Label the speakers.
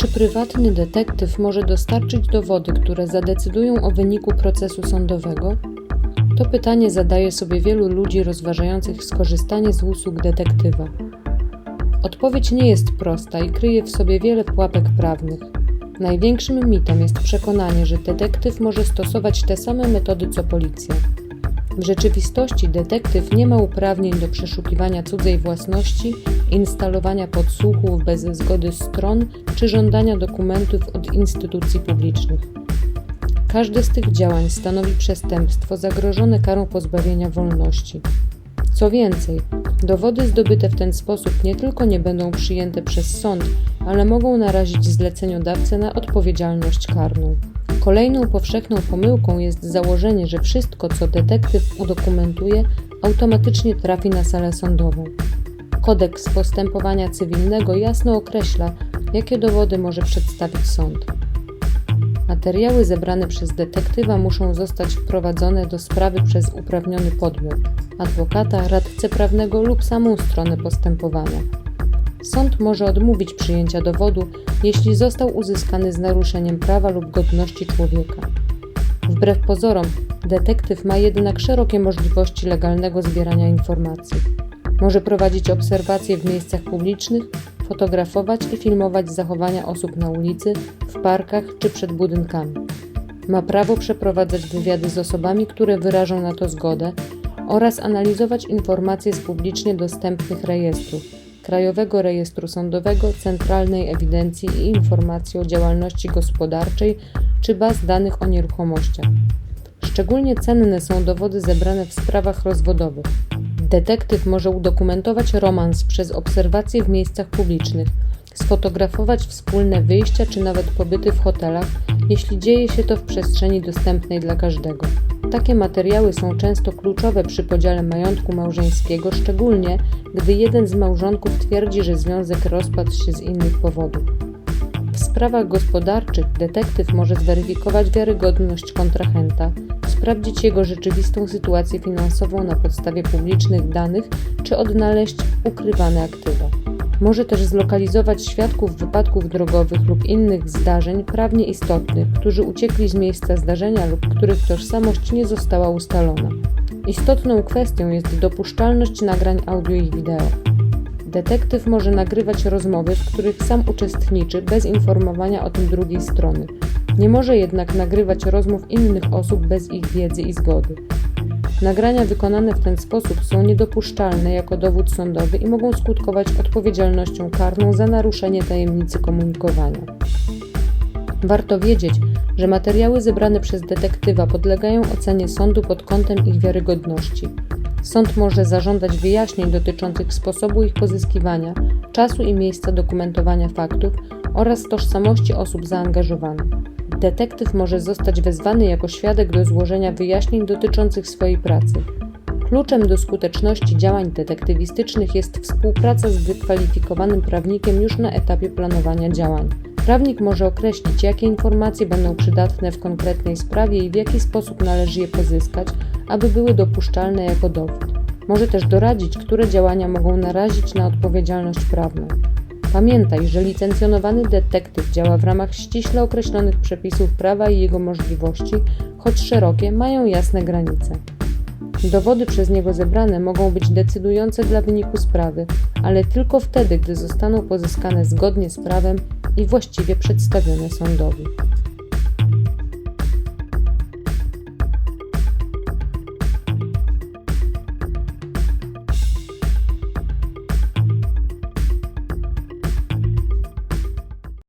Speaker 1: Czy prywatny detektyw może dostarczyć dowody, które zadecydują o wyniku procesu sądowego? To pytanie zadaje sobie wielu ludzi rozważających skorzystanie z usług detektywa. Odpowiedź nie jest prosta i kryje w sobie wiele pułapek prawnych. Największym mitem jest przekonanie, że detektyw może stosować te same metody co policja. W rzeczywistości detektyw nie ma uprawnień do przeszukiwania cudzej własności, instalowania podsłuchów bez zgody stron czy żądania dokumentów od instytucji publicznych. Każde z tych działań stanowi przestępstwo zagrożone karą pozbawienia wolności. Co więcej, dowody zdobyte w ten sposób nie tylko nie będą przyjęte przez sąd, ale mogą narazić zleceniodawcę na odpowiedzialność karną. Kolejną powszechną pomyłką jest założenie, że wszystko, co detektyw udokumentuje, automatycznie trafi na salę sądową. Kodeks postępowania cywilnego jasno określa, jakie dowody może przedstawić sąd. Materiały zebrane przez detektywa muszą zostać wprowadzone do sprawy przez uprawniony podmiot adwokata, radcę prawnego lub samą stronę postępowania. Sąd może odmówić przyjęcia dowodu, jeśli został uzyskany z naruszeniem prawa lub godności człowieka. Wbrew pozorom, detektyw ma jednak szerokie możliwości legalnego zbierania informacji. Może prowadzić obserwacje w miejscach publicznych, fotografować i filmować zachowania osób na ulicy, w parkach czy przed budynkami. Ma prawo przeprowadzać wywiady z osobami, które wyrażą na to zgodę oraz analizować informacje z publicznie dostępnych rejestrów Krajowego Rejestru Sądowego, Centralnej Ewidencji i Informacji o Działalności Gospodarczej czy baz danych o nieruchomościach. Szczególnie cenne są dowody zebrane w sprawach rozwodowych. Detektyw może udokumentować romans przez obserwacje w miejscach publicznych, sfotografować wspólne wyjścia czy nawet pobyty w hotelach, jeśli dzieje się to w przestrzeni dostępnej dla każdego. Takie materiały są często kluczowe przy podziale majątku małżeńskiego, szczególnie gdy jeden z małżonków twierdzi, że związek rozpadł się z innych powodów. W sprawach gospodarczych detektyw może zweryfikować wiarygodność kontrahenta, sprawdzić jego rzeczywistą sytuację finansową na podstawie publicznych danych czy odnaleźć ukrywane aktywa. Może też zlokalizować świadków wypadków drogowych lub innych zdarzeń prawnie istotnych, którzy uciekli z miejsca zdarzenia lub których tożsamość nie została ustalona. Istotną kwestią jest dopuszczalność nagrań audio i wideo. Detektyw może nagrywać rozmowy, w których sam uczestniczy bez informowania o tym drugiej strony. Nie może jednak nagrywać rozmów innych osób bez ich wiedzy i zgody. Nagrania wykonane w ten sposób są niedopuszczalne jako dowód sądowy i mogą skutkować odpowiedzialnością karną za naruszenie tajemnicy komunikowania. Warto wiedzieć, że materiały zebrane przez detektywa podlegają ocenie sądu pod kątem ich wiarygodności. Sąd może zażądać wyjaśnień dotyczących sposobu ich pozyskiwania, czasu i miejsca dokumentowania faktów oraz tożsamości osób zaangażowanych. Detektyw może zostać wezwany jako świadek do złożenia wyjaśnień dotyczących swojej pracy. Kluczem do skuteczności działań detektywistycznych jest współpraca z wykwalifikowanym prawnikiem już na etapie planowania działań. Prawnik może określić, jakie informacje będą przydatne w konkretnej sprawie i w jaki sposób należy je pozyskać, aby były dopuszczalne jako dowód. Może też doradzić, które działania mogą narazić na odpowiedzialność prawną. Pamiętaj, że licencjonowany detektyw działa w ramach ściśle określonych przepisów prawa i jego możliwości, choć szerokie, mają jasne granice. Dowody przez niego zebrane mogą być decydujące dla wyniku sprawy, ale tylko wtedy, gdy zostaną pozyskane zgodnie z prawem i właściwie przedstawione sądowi.